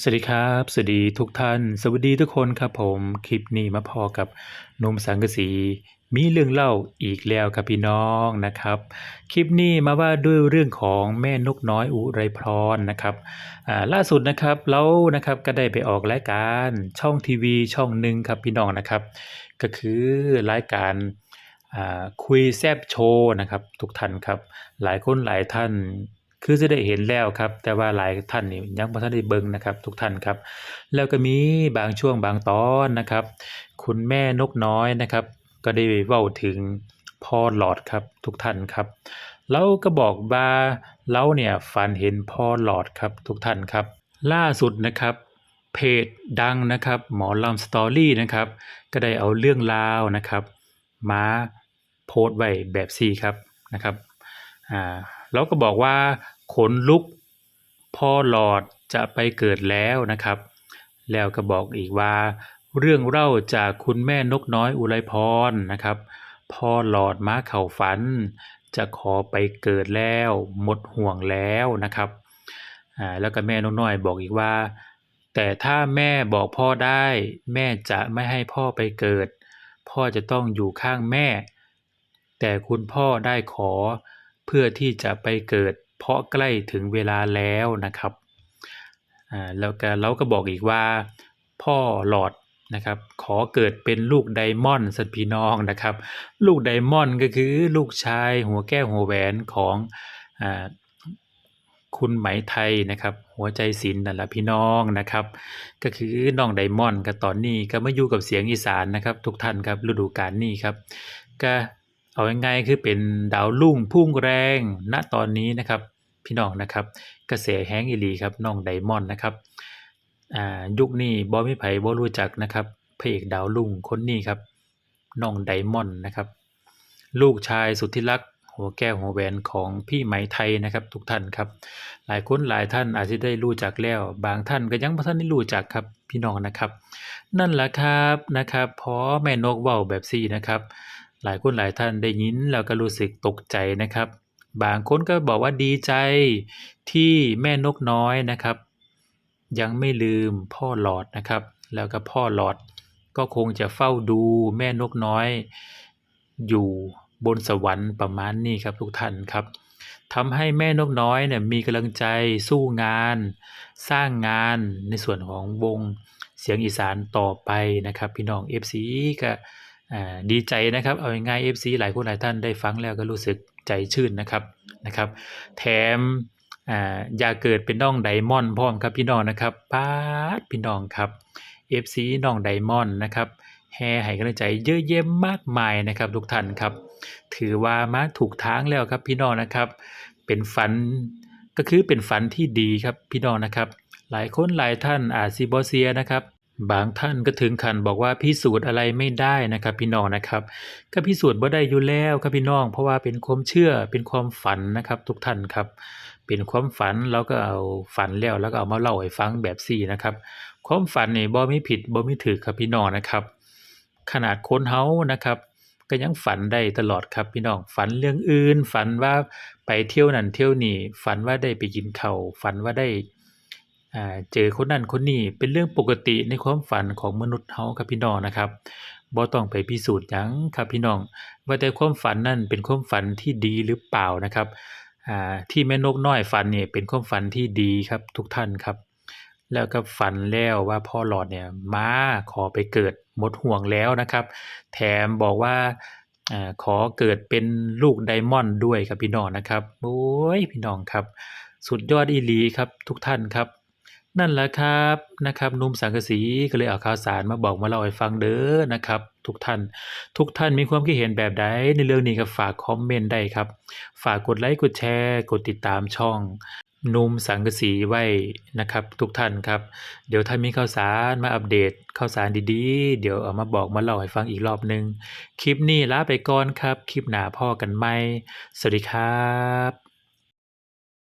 สวัสดีครับ สวัสดีทุกท่าน สวัสดีทุกคนครับผม คลิปนี้มาพอกับนุ่มสังกสี มีเรื่องเล่าอีกแล้วครับพี่น้องนะครับ คลิปนี้มาว่าด้วยเรื่องของแม่นกน้อยอุไรพรนะครับล่าสุดนะครับเรานะครับก็ได้ไปออกรายการช่องทีวีช่องหนึ่งครับพี่น้องนะครับ ก็คือรายการคุยแซบโชว์นะครับทุกท่านครับ หลายคนหลายท่าน คือจะได้เห็นแล้วครับ แต่ว่าหลายท่านนี่ยังบ่ทันได้เบิ่งนะครับ ทุกท่านครับ แล้วก็มีบางช่วงบางตอนนะครับ คุณแม่นกน้อยนะครับ ก็ได้เว้าถึงพ่อหลอดครับทุกท่านครับเราก็บอกว่าเราเนี่ยฝันเห็นพ่อหลอดครับทุกท่านครับ ล่าสุดนะครับเพจดังนะครับ หมอลำสตอรี่นะครับ ก็ได้เอาเรื่องราวนะครับ มาโพสไว้แบบสี่ครับนะครับอ่า เราก็บอกว่า ขนลุกพ่อหลอดจะไปเกิดแล้วนะครับ แล้วก็บอกอีกว่า เรื่องเล่าจากคุณแม่นกน้อยอุไรพรนะครับ พ่อหลอดม้าเข่าฝัน จะขอไปเกิดแล้ว หมดห่วงแล้วนะครับอ่าแล้วก็แม่นกน้อยบอกอีกว่า แต่ถ้าแม่บอกพ่อได้ แม่จะไม่ให้พ่อไปเกิด พ่อจะต้องอยู่ข้างแม่ แต่คุณพ่อได้ขอ เพื่อที่จะไปเกิด เพราะใกล้ถึงเวลาแล้วนะครับแล้วก็เราก็บอกอีกว่า พ่อหลอดนะครับ ขอเกิดเป็นลูกไดมอนด์สัตว์พี่น้องนะครับ ลูกไดมอนด์ก็คือลูกชายหัวแก้วหัวแหวนของอคุณไหมไทยนะครับ หัวใจศิลป์นั่นแหละพี่น้องนะครับ ก็คือน้องไดมอนด์ก็ตอนนี้ก็มาอยู่กับเสียงอีสานนะครับ ทุกท่านครับฤดูกาลนี้ครับก็ เอาง่ายๆคือเป็นดาวรุ่งพุ่งแรงณตอนนี้นะครับ พี่น้องนะครับ กระแสแฮงอีหลีครับน้องไดมอนด์นะครับอ่ายุคนี้บ่มีไผ่บ่รู้จักนะครับพระเอกดาวรุ่งคนนี้ครับน้องไดมอนด์นะครับ ลูกชายสุดที่รักหัวแก้วหัวแหวนของพี่ไหมไทยนะครับทุกท่านครับ หลายคนหลายท่านอาจจะได้รู้จักแล้ว บางท่านก็ยังบ่ทันได้รู้จักครับพี่น้องนะครับ นั่นแหละครับนะครับพอแม่นกเว้าแบบซี่นะครับ หลายคนหลายท่านได้ยินแล้วก็รู้สึกตกใจนะครับ บางคนก็บอกว่าดีใจที่แม่นกน้อยนะครับ ยังไม่ลืมพ่อหลอดนะครับ แล้วก็พ่อหลอดก็คงจะเฝ้าดูแม่นกน้อย อยู่บนสวรรค์ประมาณนี้ครับทุกท่านครับทำให้แม่นกน้อยเนี่ยมีกำลังใจสู้งาน สร้างงานในส่วนของวงเสียงอีสานต่อไปนะครับ พี่น้อง FC ก็ ดีใจนะครับ เอาง่ายๆ FC หลายคนหลายท่านได้ฟังแล้วก็รู้สึกใจชื่นนะครับนะครับ แถมอย่าเกิดเป็นน้องไดมอนด์พร้อมครับพี่น้องนะครับป้าดพี่น้องครับ FC น้องไดมอนด์นะครับแห่ให้กำลังใจเยอะแยะมากมายนะครับทุกท่านครับ ถือว่ามาถูกทางแล้วครับพี่น้องนะครับ เป็นฝันก็คือเป็นฝันที่ดีครับพี่น้องนะครับ หลายคนหลายท่านอาจสิบ่เซียนะครับ บางท่านก็ถึงขั้นบอกว่าพิสูจน์อะไรไม่ได้นะครับพี่น้องนะครับก็พิสูจน์บ่ได้อยู่แล้วครับพี่น้อง เพราะว่าเป็นความเชื่อเป็นความฝันนะครับ ทุกท่านครับ เป็นความฝันเราก็เอาฝันแล้วแล้วก็เอามาเล่าให้ฟังแบบซี่นะครับความฝันนี่บ่ไมีผิดบ่ไมีถูกครับพี่น้องนะครับ ขนาดคนเฮานะครับ ก็ยังฝันได้ตลอดครับพี่น้องฝันเรื่องอื่น ฝันว่าไปเที่ยวนั่นเที่ยวนี่ฝันว่าได้ไปกินเข้าฝันว่าได้ เจอคนนั้นคนนี้เป็นเรื่องปกติในความฝันของมนุษย์เฮาครับพี่น้องนะครับบ่ต้องไปพิสูจน์หยังครับพี่น้อง ว่าแต่ความฝันนั้นเป็นความฝันที่ดีหรือเปล่านะครับอ่าที่แม่นกน้อยฝันเนี่ยเป็นความฝันที่ดีครับทุกท่านครับ แล้วก็ฝันแล้วว่าพ่อหลอดเนี่ยมาขอไปเกิดหมดห่วงแล้วนะครับ แถมบอกว่าอ่าขอเกิดเป็นลูกไดมอนด์ด้วยครับพี่น้องนะครับโอ้ยพี่น้องครับ สุดยอดอีลีครับทุกท่านครับ นั่นแหละครับนะครับนุ่มสังกะสีก็เลยเอาข่าวสารมาบอกมาเล่าให้ฟังเด้อนะครับ ทุกท่าน ทุกท่านมีความคิดเห็นแบบใดในเรื่องนี้ก็ฝากคอมเมนต์ได้ครับ ฝากกดไลค์กดแชร์กดติดตามช่องนุ่มสังกะสีไว้นะครับ ทุกท่านครับ เดี๋ยวถ้ามีข่าวสารมาอัปเดตข่าวสารดีๆ เดี๋ยวเอามาบอกมาเล่าให้ฟังอีกรอบนึง คลิปนี้ลาไปก่อนครับ คลิปหน้าพ่อกันใหมสวัสดีครับ